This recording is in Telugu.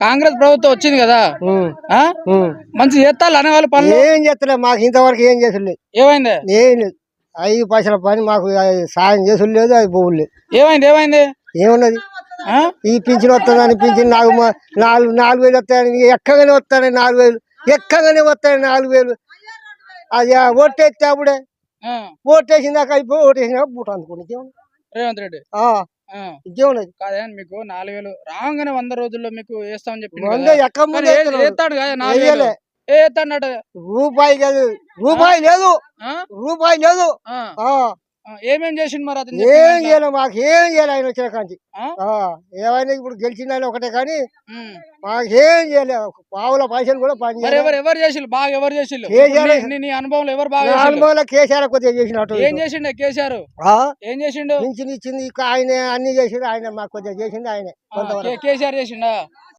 కాంగ్రెస్ ప్రభుత్వం వచ్చింది కదా? మంచి చేస్తాలు అనే వాళ్ళు పనులు? ఏం చేస్తలే మాకు ఇంతవరకు ఏం చేసులేదు ఏమైంది? ఏం లేదు. ఐదు పైసల పని మాకు సాయం చేసుడు లేదు అది పోవుడు లేదు. ఏమైంది ఏమైంది? ఏమున్నది? ఈ పింఛన్ వస్తుందని పింఛన్ నాకు నాలుగు నాలుగు వేలు వస్తాయని ఎక్కగానే వస్తాయి నాలుగు వేలు. ఎక్కగానే వస్తాయి నాలుగు వేలు. అది ఓటేస్తే అప్పుడే. ఓటేసిందాక అయిపోయి ఓటేసినాక బూట అందుకోండి? రేవంత్ రెడ్డి. ఇంకేమున్నది కాదే మీకు నాలుగు వేలు రాగానే వంద రోజుల్లో మీకు వేస్తామని వేస్తున్నాడు. వేస్తాడు కదా. నాలుగు వేలు. రూపాయి రూపాయి లేదు? రూపాయి లేదు. ఏమేం చేసిండు మరి అతను ఏం? చేయాలి మాకు ఏం చేయాలి ఆయన వచ్చిన కాంచి ఏమైనా ఇప్పుడు గెలిచిందని ఒకటే కానీ. మాకు ఏం చేయాలి పావుల పైసలు కూడా పని. ఎవరు ఎవరు చేసిల్లు బాగా ఎవరు కేసీఆర్ నీ- అనుభవంలో ఎవరు బాగా అనుభవంలో కేసీఆర్ కొద్దిగా చేసినట్టు ఏం చేసిండే కేసీఆర్? ఏం చేసిండు? ఇచ్చింది ఇక ఆయన అన్ని చేసిండు ఆయన మాకు కొద్దిగా చేసింది ఆయన కేసీఆర్ చేసిండా?